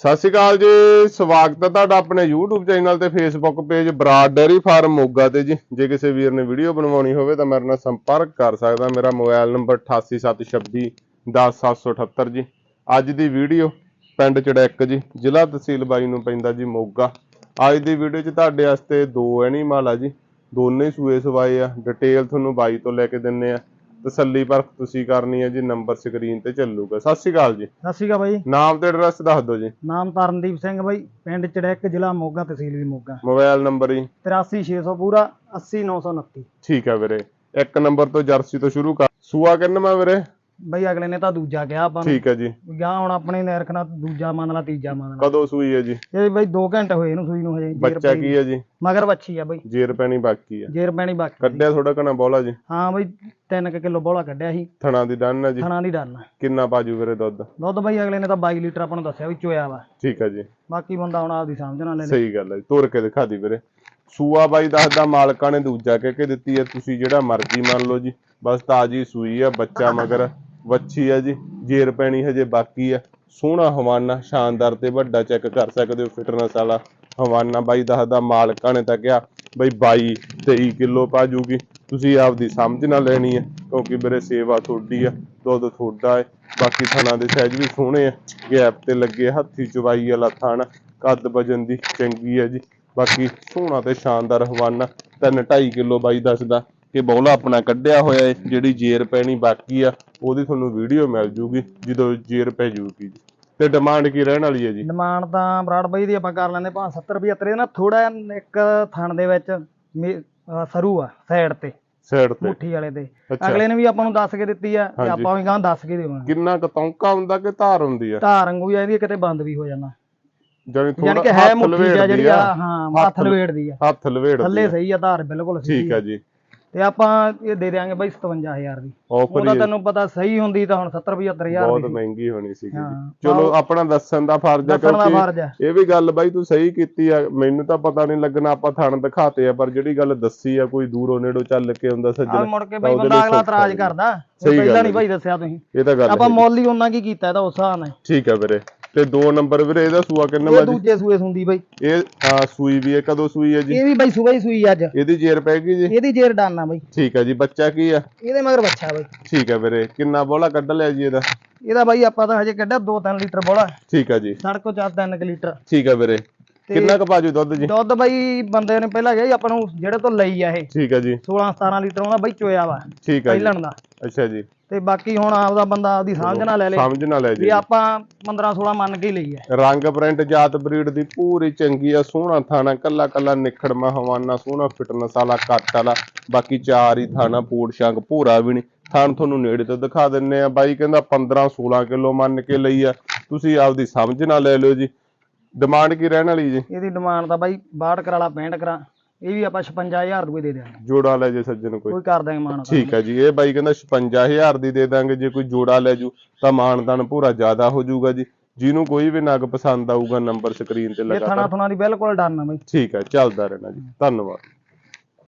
ਸਤਿ ਸ਼੍ਰੀ ਅਕਾਲ ਜੀ, ਸਵਾਗਤ ਹੈ ਤੁਹਾਡਾ ਆਪਣੇ YouTube ਚੈਨਲ ਤੇ Facebook page Brar dairy farm Moga ਤੇ ਜੀ। ਜੇ ਕਿਸੇ ਵੀਰ ਨੇ ਵੀਡੀਓ ਬਣਵਾਉਣੀ ਹੋਵੇ ਤਾਂ ਮੇਰੇ ਨਾਲ ਸੰਪਰਕ ਕਰ ਸਕਦਾ। ਮੇਰਾ ਮੋਬਾਈਲ ਨੰਬਰ 8876 10778 ਜੀ। ਅੱਜ ਦੀ ਵੀਡੀਓ ਪਿੰਡ ਚੜੈਕ ਜੀ, ਜ਼ਿਲ੍ਹਾ ਤਹਿਸੀਲ ਬਾਈ ਨੂੰ ਪੈਂਦਾ ਜੀ ਮੋਗਾ। ਅੱਜ ਦੀ ਵੀਡੀਓ 'ਚ ਤੁਹਾਡੇ ਵਾਸਤੇ ਦੋ ਐਨੀਮਲ ਆ ਜੀ। ਦੋਨੇ ਸੂਏ ਸਵਾਏ ਆ। ਡਿਟੇਲ ਤੁਹਾਨੂੰ ਬਾਈ ਤੋਂ ਲੈ ਕੇ ਦਿੰਨੇ ਆ। ਤਸੱਲੀ ਪਰਖ ਤੁਸੀਂ ਕਰਨੀ ਹੈ ਜੀ ਨੰਬਰ ਸਕਰੀਨ ਤੇ ਚੱਲੂਗਾ। ਸਤਿ ਸ਼੍ਰੀ ਅਕਾਲ ਜੀ। ਸਤਿ ਸ਼੍ਰੀ ਅਕਾਲ ਬਾਈ। ਨਾਮ ਤੇ ਐਡਰੈਸ ਦੱਸ ਦਿਓ ਜੀ। ਨਾਮ ਤਰਨਦੀਪ ਸਿੰਘ ਬਾਈ ਪਿੰਡ ਚੜੈਕ ਜ਼ਿਲ੍ਹਾ ਮੋਗਾ ਤਹਿਸੀਲ ਵੀ ਮੋਗਾ। ਮੋਬਾਈਲ ਨੰਬਰ ਜੀ। 83600 ਪੂਰਾ 80929 ਠੀਕ ਹੈ ਵੀਰੇ। ਇੱਕ ਨੰਬਰ ਤੋਂ ਜਰਸੀ ਤੋਂ ਸ਼ੁਰੂ ਕਰ। ਸੂਆ ਕਿੰਨਵਾਂ ਵੀਰੇ? ਬਾਈ ਅਗਲੇ ਨੇ ਤਾਂ ਦੂਜਾ ਕਿਹਾ ਆਪਾਂ ਨੂੰ। ਠੀਕ ਹੈ ਜੀ। ਗਿਆ ਹੁਣ ਆਪਣੇ ਨੇ ਰੱਖਣਾ ਦੂਜਾ ਮੰਨ ਲਾ ਤੀਜਾ ਮੰਨ ਲਾ। ਕਦੋਂ ਸੂਈ ਹੈ ਜੀ? ਇਹ ਬਾਈ 2 ਘੰਟੇ ਹੋਏ ਇਹਨੂੰ ਸੂਈ ਨੂੰ ਹਜੇ ਜੇਰ ਬੱਚਾ ਕੀ ਹੈ ਜੀ? ਮਗਰ ਬੱਚੀ ਆ ਬਾਈ। ਜੇਰ ਪੈਣੀ ਬਾਕੀ ਹੈ। ਜੇਰ ਪੈਣੀ ਬਾਕੀ ਸੀ। ਕੱਢਿਆ ਥੋੜਾ ਘਣਾ ਬੋਲਾ ਜੀ? ਹਾਂ ਬਾਈ 3 ਕਿਲੋ ਬੋਲਾ ਕੱਢਿਆ ਸੀ। ਥਣਾ ਦੀ ਡਨ ਹੈ ਜੀ? ਥਣਾ ਦੀ ਡਨ। ਕਿੰਨਾ ਬਾਜੂ ਵੀਰੇ ਦੁੱਧ? ਦੁੱਧ ਬਾਈ ਅਗਲੇ ਨੇ ਤਾਂ 22 ਲੀਟਰ ਆਪਾਂ ਨੂੰ ਦੱਸਿਆ ਵੀ ਚੋਇਆ ਵਾ। ਠੀਕ ਹੈ ਜੀ। ਬਾਕੀ ਬੰਦਾ ਹੁਣ ਆਪਦੀ ਸਮਝ ਨਾਲ ਲੈ ਲੈ। ਸਹੀ ਗੱਲ ਹੈ ਜੀ। ਤੋਰ ਕੇ ਦਿਖਾ ਦੀ ਵੀਰੇ। ਸੂਆ ਬਾਈ ਦੱਸਦਾ ਮਾਲਕਾਂ ਨੇ ਦੂਜਾ ਕਹਿ ਕੇ ਦਿੱਤੀ ਹੈ। ਤੁਸੀਂ ਜਿਹੜਾ ਮਰਜ਼ੀ ਮੰਨ ਲਓ ਜੀ। ਬਸ ਤਾਜੀ ਸੂਈ ਆ ਬੱਚਾ ਮਗਰ ਵੱਛੀ ਆ ਜੀ, ਜੇਰ ਪੈਣੀ ਹਜੇ ਬਾਕੀ ਆ। ਸੋਹਣਾ ਹਵਾਨਾ, ਸ਼ਾਨਦਾਰ ਤੇ ਵੱਡਾ ਚੈੱਕ ਕਰ ਸਕਦੇ ਹੋ ਫਿਟਨੈਸ ਵਾਲਾ ਹਵਾਨਾ। ਬਾਈ ਦੱਸਦਾ ਮਾਲਕਾਂ ਨੇ ਤਾਂ ਕਿਹਾ ਬਈ 22 23 ਕਿਲੋ ਪਾ ਜੂਗੀ। ਤੁਸੀਂ ਆਪਦੀ ਸਮਝ ਨਾਲ ਲੈਣੀ ਹੈ ਕਿਉਂਕਿ ਮੇਰੇ ਸੇਵਾ ਤੁਹਾਡੀ ਆ, ਦੁੱਧ ਤੁਹਾਡਾ ਹੈ ਬਾਕੀ ਥਣਾ ਦੇ ਸਾਈਜ਼ ਵੀ ਸੋਹਣੇ ਆ। ਗੈਪ ਤੇ ਲੱਗੇ ਹੱਥੀ ਚਵਾਈ ਵਾਲਾ ਥਾਣਾ, ਕੱਦ ਵਜਨ ਦੀ ਚੰਗੀ ਹੈ ਜੀ। ਬਾਕੀ ਸੋਹਣਾ ਤੇ ਸ਼ਾਨਦਾਰ ਹਵਾਨਾ 3.5 ਕਿਲੋ ਬਾਈ ਦੱਸਦਾ ਕਿ ਬੌਲਾ ਆਪਣਾ ਕੱਢਿਆ ਹੋਇਆ ਹੈ ਜਿਹੜੀ ਜੇਰ ਪੈਣੀ ਬਾਕੀ ਆ ਉਹਦੀ ਤੁਹਾਨੂੰ ਵੀਡੀਓ ਮਿਲ ਜੂਗੀ ਜਦੋਂ ਜੇਰ ਪੈ ਜੂਗੀ। ਜੀ ਤੇ ਡਿਮਾਂਡ ਕੀ ਰਹਿਣ ਵਾਲੀ ਹੈ ਜੀ? ਡਿਮਾਂਡ ਤਾਂ ਬਰਾੜ ਬਾਈ ਦੀ ਆਪਾਂ ਕਰ ਲੈਂਦੇ ਭਾਂ 70 75 ਨਾ ਥੋੜਾ ਇੱਕ ਥਣ ਦੇ ਵਿੱਚ ਸਰੂ ਆ ਸਾਈਡ ਤੇ ਸਾਈਡ ਤੇ। ਮੁੱਠੀ ਵਾਲੇ ਤੇ। ਅਗਲੇ ਨੇ ਵੀ ਆਪਾਂ ਨੂੰ ਦੱਸ ਕੇ ਦਿੱਤੀ ਆ ਤੇ। ਆਪਾਂ ਵੀ ਗਾਂ ਦੱਸ ਕੇ ਦੇਵਾਂਗੇ। ਕਿੰਨਾ ਕੁ ਤੌਂਕਾ ਹੁੰਦਾ ਕਿ ਧਾਰ ਹੁੰਦੀ ਆ? ਧਾਰ ਵਾਂਗੂ ਇਹਦੀ ਕਿਤੇ ਬੰਦ ਵੀ ਹੋ ਜਾਣਾ ਜਾਨੀ ਥੋੜਾ ਹੱਥ ਲਵੇੜਦੀ ਆ। ਆ ਹਾਂ ਹੱਥ ਲਵੇੜਦੀ ਆ। ਹੱਥ ਲਵੇੜਦੀ ਥੱਲੇ ਆ। ਸਹੀ ਆ ਧਾਰ ਬਿਲਕੁਲ ਸਹੀ ਠੀਕ ਆ। ਜੀ। ਤੇ ਆਪਾਂ ਇਹ ਦੇ ਦਿਆਂਗੇ ਬਾਈ 57000 ਦੀ। ਆਫਰ ਉਹਦਾ ਹੀ ਤੈਨੂੰ ਪਤਾ ਸਹੀ ਹੁੰਦੀ ਤਾਂ ਹੁਣ 70 75000 ਬਹੁਤ ਦੀ ਮਹਿੰਗੀ ਹੋਣੀ ਹਾਂ। ਚਲੋ ਆਪਣਾ ਦੱਸਣ ਦਾ ਫਰਜ਼ ਦਾ ਕਿਉਂਕਿ ਇਹ ਵੀ ਗੱਲ ਬਾਈ ਤੂੰ ਸਹੀ ਕੀਤੀ ਆ। ਮੈਨੂੰ ਤਾਂ ਪਤਾ ਨਹੀਂ ਲੱਗਣਾ ਆਪਾਂ ਥਣ ਦਿਖਾਤੇ ਆ ਪਰ ਜਿਹੜੀ ਗੱਲ ਦੱਸੀ ਆ ਕੋਈ ਦੂਰੋਂ ਨੇੜੋਂ ਚੱਲ ਕੇ ਹੁੰਦਾ ਸੱਜਣ ਮੁੜ ਕੇ ਬਾਈ ਬੰਦਾ ਅਗਲਾ ਇਤਰਾਜ਼। ਕਰਦਾ। ਪਹਿਲਾਂ ਹੈ ਨਹੀਂ ਭਾਈ ਦੱਸਿਆ ਤੁਸੀਂ। ਇਹ ਤਾਂ ਗੱਲ ਆਪਾਂ ਹੈ ਮੁੱਲ ਹੀ ਉਹਨਾਂ ਕੀ ਕੀਤਾ ਇਹਦਾ ਉਸ ਹਿਸਾਬ ਨਾਲ ਠੀਕ ਆ ਵੀਰੇ। ਤੇ ਦੋ ਨੰਬਰ ਵੀਰੇ ਇਹਦਾ ਸੂਆ ਕਿੰਨਾ ਇਹ ਦੂਜੇ ਸੂਏ ਸੁੰਦੀ ਬਾਈ। ਇਹ ਆ, ਸੂਈ ਵੀ ਹੈ ਕਦੋਂ ਸੂਈ ਹੈ ਜੀ? ਇਹ ਵੀ ਬਾਈ ਸੂਬਾ ਹੀ ਸੂਈ ਅੱਜ। ਇਹਦੀ ਜੇਰ ਪੈ ਗਈ ਜੀ? ਇਹਦੀ ਜੇਰ ਡਾਨਾ ਬਾਈ। ਠੀਕ ਆ ਜੀ ਬੱਚਾ ਕੀ ਆ? ਇਹਦੇ ਮਗਰ ਬੱਚਾ ਬਾਈ। ਠੀਕ ਆ ਵੀਰੇ ਕਿੰਨਾ ਬੋਲਾ ਕੱਢ ਲਿਆ ਜੀ ਇਹਦਾ? ਇਹਦਾ ਬਾਈ ਆਪਾਂ ਤਾਂ ਹਜੇ ਕੱਢਿਆ 2-3 ਲੀਟਰ ਬੋਲਾ। ਠੀਕ ਆ ਜੀ। ਸੜਕੋਂ ਚਾਰ 3 ਲੀਟਰ। ਠੀਕ ਆ ਵੀਰੇ। ਕਿੰਨਾ ਕੁ ਬਾਜੂ ਦੁੱਧ ਜੀ? ਦੁੱਧ ਬਾਈ ਬੰਦੇ ਨੇ ਪਹਿਲਾਂ ਗਿਆ ਆਪਾਂ ਨੂੰ ਜਿਹੜੇ ਤੋਂ ਲਈ ਆ ਇਹ। ਠੀਕ ਆ ਜੀ। 16-17 ਲੀਟਰ ਉਹਦਾ ਬਾਈ ਚੋਇਆ ਵਾ ਠੀਕ ਜੀ। ਪਹਿਲਣ ਦਾ। ਅੱਛਾ ਜੀ। ਤੇ ਬਾਕੀ ਹੁਣ ਆਪਦਾ ਬੰਦਾ ਆਪਦੀ ਸਮਝ ਨਾਲ ਲੈ ਲੇ। ਸਮਝ ਨਾ ਲੈ ਵੀ ਜੀ ਆਪਾਂ 15-16 ਮੰਨ ਕੇ ਹੀ ਲਈ ਆ। ਰੰਗ ਪ੍ਰਿੰਟ ਜਾਤ ਬਰੀਡ ਦੀ ਪੂਰੀ ਚੰਗੀ ਆ ਸੋਹਣਾ ਥਾਣਾ ਕੱਲਾ ਕੱਲਾ ਨਿਖੜਮਾ ਹਵਾਨਾ ਸੋਹਣਾ ਫਿਟਨੈਸ ਵਾਲਾ ਕੱਟ ਵਾਲਾ। ਬਾਕੀ ਚਾਰ ਹੀ ਥਾਣਾ ਪੂੜ ਸ਼ੰਗ ਭੂਰਾ ਵੀ ਨਹੀਂ। ਥਾਣ ਤੁਹਾਨੂੰ ਨੇੜੇ ਤੋਂ ਦਿਖਾ ਦਿੰਨੇ ਆ। ਬਾਈ ਕਹਿੰਦਾ 15 16 ਕਿਲੋ ਮੰਨ ਕੇ ਲਈ ਆ। ਤੁਸੀਂ ਆਪਦੀ ਸਮਝ ਨਾਲ ਲੈ ਲਿਓ ਜੀ। ਡਿਮਾਂਡ ਕੀ ਰਹਿਣ ਵਾਲੀ ਜੀ? ਇਹਦੀ ਡਿਮਾਂਡ ਤਾਂ ਬਾਈ 62 ਕਰਾਲਾ 65 ਕਰਾ। ਇਹ ਵੀ ਆਪਾਂ 56000 ਰੁਪਏ ਦੇ ਦਿਆਂਗੇ। ਜੋੜਾ ਲੈ ਜੇ ਸੱਜਣ ਕੋਈ। ਕੋਈ ਕਰ ਦਾਂਗੇ ਮਾਨ। ਠੀਕ ਹੈ ਜੀ ਇਹ ਬਾਈ ਕਹਿੰਦਾ 56000 ਦੀ ਦੇ ਦਾਂਗੇ ਜੇ ਕੋਈ ਜੋੜਾ ਲੈ ਜੂ ਤਾਂ ਮਾਨਦਾਨ ਪੂਰਾ ਜ਼ਿਆਦਾ ਹੋ ਜਾਊਗਾ ਜੀ। ਜਿਹਨੂੰ ਕੋਈ ਵੀ ਨਗ ਪਸੰਦ ਆਊਗਾ ਨੰਬਰ ਸਕਰੀਨ ਤੇ ਇਹ ਲਗਾ ਥਣਾ ਥੁਣਾ ਦੀ ਬਿਲਕੁਲ ਡਨ ਆ ਬਾਈ। ਠੀਕ ਹੈ ਚੱਲਦਾ ਰਹਿਣਾ ਜੀ। ਧੰਨਵਾਦ।